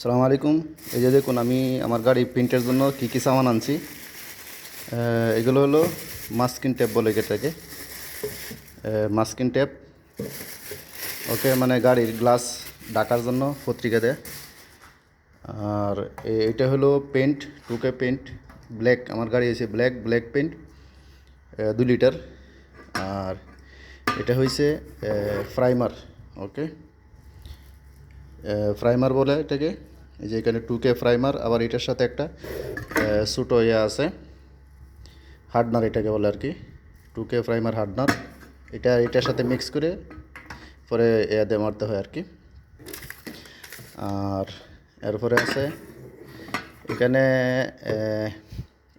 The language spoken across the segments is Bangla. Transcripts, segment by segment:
সালামু আলাইকুম। এই যে দেখুন, আমি আমার গাড়ি প্রিন্টের জন্য কী কী সামান আনছি। এগুলো হলো মাস্কিন ট্যাপ বলে এটাকে। মাস্কিন ট্যাপ ওকে মানে গাড়ির গ্লাস ডাকার জন্য পত্রিকা দেয় আর এটা হলো পেন্ট, টুকে পেন্ট, ব্ল্যাক, আমার গাড়ি আছে ব্ল্যাক ব্ল্যাক পেন্ট দু লিটার। আর এটা হয়েছে প্রাইমার, ওকে। ফ্রাইমার বলে এটাকে। এই যে এখানে টু কে ফ্রাইমার আবার এটার সাথে একটা সুটো ইয়ে আছে হার্ডনার এটাকে বলে আর কি। টু কে ফ্রাইমার হার্ডনার এটা, এটার সাথে মিক্স করে পরে ইয়াতে মারতে হয় আর কি। আর এরপরে আছে, এখানে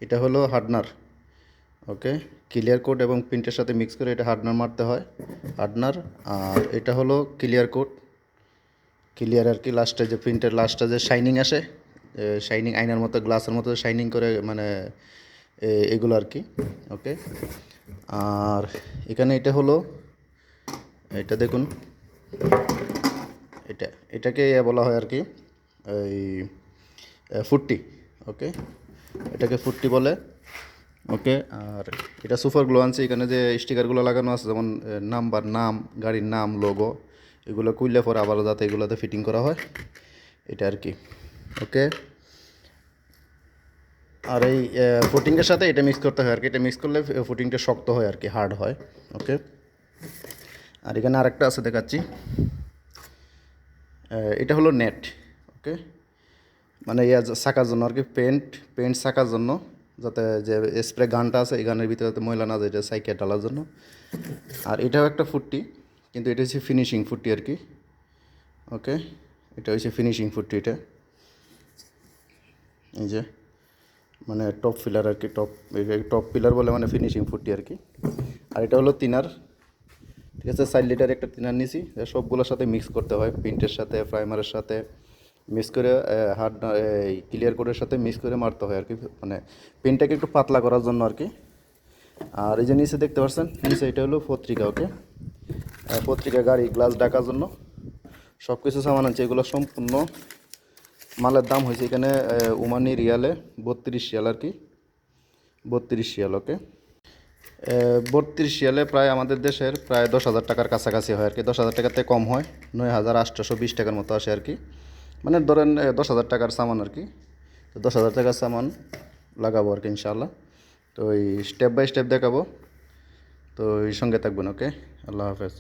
এটা হলো হার্ডনার ওকে ক্লিয়ার কোড এবং প্রিন্টের সাথে মিক্স করে এটা হার্ডনার মারতে হয় হার্ডনার আর এটা হলো ক্লিয়ার কোড ক্লিয়ার আর কি লাস্টে যে প্রিন্টের লাস্টে যে শাইনিং আসে শাইনিং আয়নার মতো গ্লাসের মতো শাইনিং করে মানে এগুলো আর কি ওকে আর এখানে এটা হলো, এটা দেখুন, এটা, এটাকে বলা হয় আর কি, এই ফুটটি ওকে এটাকে ফুটটি বলে ওকে আর এটা সুপার গ্লো আনছে, এখানে যে স্টিকারগুলো লাগানো আছে, যেমন নাম্বার নাম, গাড়ির নাম লোগো এগুলো কুইলে পরে আবার যাতে এগুলোতে ফিটিং করা হয়। এটা আর কি। ওকে? আর এই ফুটিংয়ের সাথে এটা মিক্স করতে হয় আর কি। এটা মিক্স করলে ফুটিংটা শক্ত হয় আর কি হার্ড হয়। ওকে? আর এখানে আরেকটা আছে দেখাচ্ছি। এটা হলো নেট ওকে? মানে ইয়া শাকার জন্য আর কি পেন্ট পেন্ট শাকার জন্য। যাতে যে স্প্রে গানটা আছে, এই গানের ভিতরে ময়লা না যায়, এটা সাইকেল ডালার জন্য। আর এটাও একটা ফুটটি। কিন্তু এটা হচ্ছে ফিনিশিং ফুটটি আর কি। ওকে এটা হচ্ছে ফিনিশিং ফুটটি এটা। এই যে মানে টপ ফিলার আর কি টপ টপ পিলার বলে মানে ফিনিশিং ফুটটি আর কি। আর এটা হলো তিনার, ঠিক আছে সাইড লিটার একটা তিনার নিছি সবগুলোর সাথে মিক্স করতে হয় প্রিন্টের সাথে প্রাইমারের সাথে মিক্স করে হার্ড এই ক্লিয়ার কোডের সাথে মিক্স করে মারতে হয় আর কি মানে পেনটাকে একটু পাতলা করার জন্য আর কি। আর এই যে নিচে দেখতে পাচ্ছেন, নিচে এটা হলো পত্রিকা ওকে পত্রিকা, গাড়ি, গ্লাস ঢাকার জন্য। সব কিছু সামান আছে, এগুলো সম্পূর্ণ মালের দাম হয়েছে এখানে ওমানি রিয়ালে বত্রিশ রিয়াল আর কি। বত্রিশ রিয়াল, ওকে? বত্রিশ রিয়ালে প্রায় আমাদের দেশের প্রায় দশ হাজার টাকার কাছাকাছি হয় আর কি। দশ হাজার টাকাতে কম হয়, নয় হাজার আটশোশো বিশ টাকার মতো আসে আর কি। মানে ধরেন দশ হাজার টাকার সামান আর কি। তো দশ হাজার টাকার সামান লাগাবো আর কি, ইনশাআল্লাহ। তো এই স্টেপ বাই স্টেপ দেখাবো। তো এই সঙ্গে থাকবেন, ওকে? আল্লাহ হাফেজ।